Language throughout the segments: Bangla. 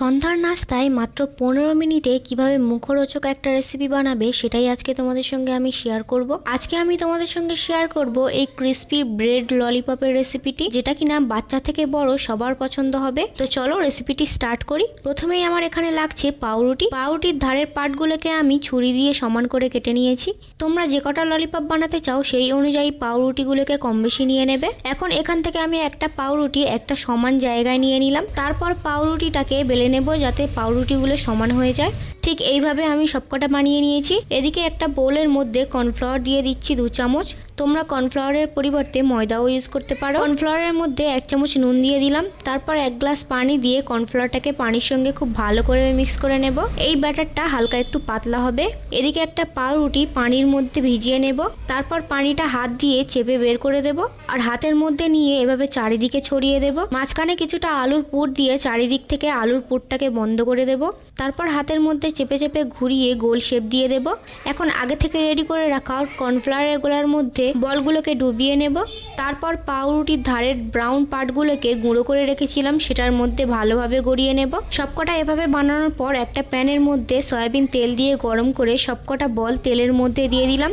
সন্ধ্যার নাস্তায় মাত্র পনেরো মিনিটে কীভাবে মুখরোচক একটা রেসিপি বানাবে সেটাই আজকে তোমাদের সঙ্গে আমি শেয়ার করব। আজকে আমি তোমাদের সঙ্গে শেয়ার করব এই ক্রিস্পি ব্রেড ললিপপের রেসিপিটি যেটা কিনা বাচ্চা থেকে বড় সবার পছন্দ হবে। তো চলো রেসিপিটি স্টার্ট করি। প্রথমেই আমার এখানে লাগছে পাউরুটি। পাউরুটির ধারের পাটগুলোকে আমি ছুরি দিয়ে সমান করে কেটে নিয়েছি। তোমরা যে কটা ললিপপ বানাতে চাও সেই অনুযায়ী পাউরুটিগুলোকে কম বেশি নিয়ে নেবে। এখন এখান থেকে আমি একটা পাউরুটি একটা সমান জায়গায় নিয়ে নিলাম। তারপর পাউরুটিটাকে বেলে নেব যাতে পাউরুটিগুলো সমান হয়ে যায়। ঠিক এইভাবে আমি সবকটা বানিয়ে নিয়েছি। এদিকে একটা বোলের মধ্যে কর্নফ্লাওয়ার দিয়ে দিচ্ছি দু চামচ। তোমরা কর্নফ্লাওয়ারের পরিবর্তে ময়দাও ইউজ করতে পারো। কর্নফ্লাওয়ারের মধ্যে এক চামচ নুন দিয়ে দিলাম। তারপর এক গ্লাস পানি দিয়ে কর্নফ্লাওয়ারটাকে পানির সঙ্গে খুব ভালো করে মিক্স করে নেব। এই ব্যাটারটা হালকা একটু পাতলা হবে। এদিকে একটা পাউরুটি পানির মধ্যে ভিজিয়ে নেব। তারপর পানিটা হাত দিয়ে চেপে বের করে দেব। আর হাতের মধ্যে নিয়ে এভাবে চারিদিকে ছড়িয়ে দেব। মাঝখানে কিছুটা আলুর পুর দিয়ে চারিদিক থেকে আলুর পুরটাকে বন্ধ করে দেব। তারপর হাতের মধ্যে চেপে চেপে ঘুরিয়ে গোল শেপ দিয়ে দেব। এখন আগে থেকে রেডি করে রাখা কর্নফ্লাওয়ার মধ্যে বলগুলোকে ডুবিয়ে নেব। তারপর পাউরুটির ধারের ব্রাউন পার্টগুলোকে গুঁড়ো করে রেখেছিলাম, সেটার মধ্যে ভালোভাবে গড়িয়ে নেব। সবকটা এভাবে বানানোর পর একটা প্যানের মধ্যে সয়াবিন তেল দিয়ে গরম করে সবকটা বল তেলের মধ্যে দিয়ে দিলাম।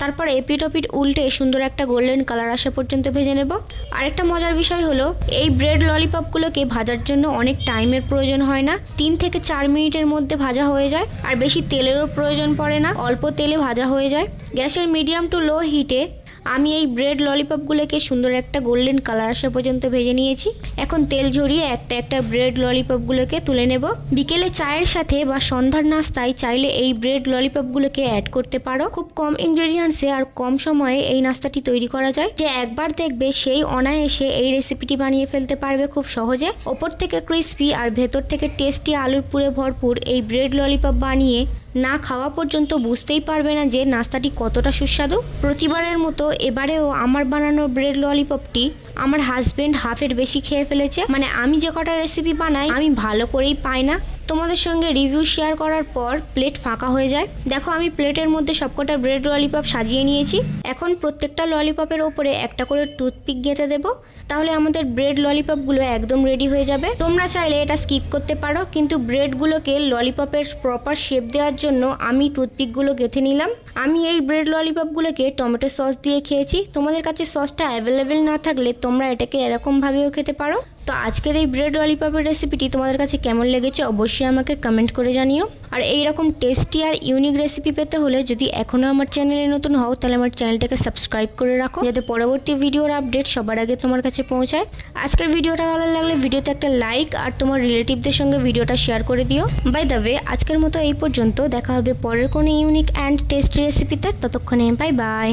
তারপর এপিট ওপিট উল্টে সুন্দর একটা গোল্ডেন কালার আসা পর্যন্ত ভেজে নেব। আরেকটা মজার বিষয় হলো, এই ব্রেড ললিপপগুলোকে ভাজার জন্য অনেক টাইমের প্রয়োজন হয় না। তিন থেকে চার মিনিটের মধ্যে ভাজা হয়ে যায়, আর বেশি তেলেরও প্রয়োজন পড়ে না, অল্প তেলে ভাজা হয়ে যায়। গ্যাসের মিডিয়াম টু লো হিটে আমি এই ব্রেড ললিপপগুলোকে সুন্দর একটা গোল্ডেন কালার আসা পর্যন্ত ভেজে নিয়েছি। এখন তেল ঝরিয়ে একটা একটা ব্রেড ললিপপগুলোকে তুলে নেব। বিকেলে চায়ের সাথে বা সন্ধ্যার নাস্তায় চাইলে এই ব্রেড ললিপপগুলোকে অ্যাড করতে পারো। খুব কম ইনগ্রেডিয়েন্টসে আর কম সময়ে এই নাস্তাটি তৈরি করা যায়। যে একবার দেখবে সেই অনায়াসে এই রেসিপিটি বানিয়ে ফেলতে পারবে খুব সহজে। ওপর থেকে ক্রিস্পি আর ভেতর থেকে টেস্টি আলুর পুরে ভরপুর এই ব্রেড ললিপপ বানিয়ে না খাওয়া পর্যন্ত বুঝতেই পারবে না যে নাস্তাটি কতটা সুস্বাদু। প্রতিবারের মতো এবারেও আমার বানানো ব্রেড ললিপপটি আমার হাজবেন্ড হাফের বেশি খেয়ে ফেলেছে। মানে আমি যে কটা রেসিপি বানাই, আমি ভালো করেই পাই না। তোমাদের সঙ্গে রিভিউ শেয়ার করার পর প্লেট ফাঁকা হয়ে যায়। দেখো, আমি প্লেটের মধ্যে সবকটা ব্রেড ললিপপ সাজিয়ে নিয়েছি। এখন প্রত্যেকটা ললিপপের ওপরে একটা করে টুথপিক গেঁথে দেবো। তাহলে আমাদের ব্রেড ললিপপগুলো একদম রেডি হয়ে যাবে। তোমরা চাইলে এটা স্কিপ করতে পারো, কিন্তু ব্রেডগুলোকে ললিপপের প্রপার শেপ দেওয়ার জন্য আমি টুথপিকগুলো গেঁথে নিলাম। আমি এই ব্রেড ললিপপগুলোকে টমেটো সস দিয়ে খেয়েছি। তোমাদের কাছে সসটা অ্যাভেলেবেল না থাকলে তোমরা এটাকে এরকমভাবেও খেতে পারো। তো আজকের এই ব্রেড ললিপপের রেসিপিটি তোমাদের কাছে কেমন লেগেছে অবশ্যই আমাকে কমেন্ট করে জানিও। আর এই রকম টেস্টি আর ইউনিক রেসিপি পেতে হলে যদি এখনও আমার চ্যানেলে নতুন হও, তাহলে আমার চ্যানেলটাকে সাবস্ক্রাইব করে রাখো, যাতে পরবর্তী ভিডিওর আপডেট সবার আগে তোমার কাছে পৌঁছায়। আজকের ভিডিওটা ভালো লাগলে ভিডিওতে একটা লাইক আর তোমার রিলেটিভদের সঙ্গে ভিডিওটা শেয়ার করে দিও। বাই দ্য ওয়ে আজকের মতো এই পর্যন্ত। দেখা হবে পরের কোনো ইউনিক অ্যান্ড টেস্টি রেসিপিতে ততক্ষণে বাই বাই